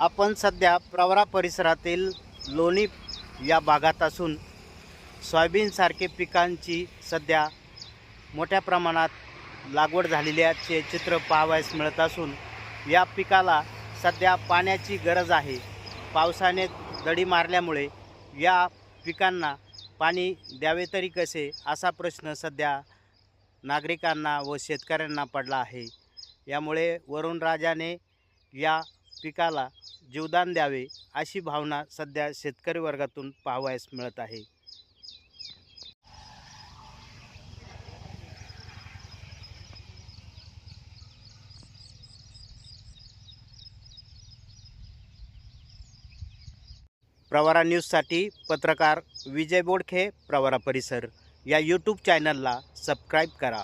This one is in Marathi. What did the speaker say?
आपण सध्या प्रवरा परिसरातील लोणी या भागात असून सोयाबीनसारखे पिकांची सध्या मोठ्या प्रमाणात लागवड झालेल्याचे चित्र पाहावयास मिळत असून या पिकाला सध्या पाण्याची गरज आहे. पावसाने दडी मारल्यामुळे या पिकांना पाणी द्यावे तरी कसे असा प्रश्न सध्या नागरिकांना व शेतकऱ्यांना पडला आहे. यामुळे वरुणराजाने या पिकाला जीवदान द्यावे अशी भावना सध्या शेतकरी वर्गातून पाहावयास मिळत आहे. प्रवारा न्यूजसाठी पत्रकार विजय बोडखे प्रवारा परिसर. या यूट्यूब चॅनलला सबस्क्राईब करा.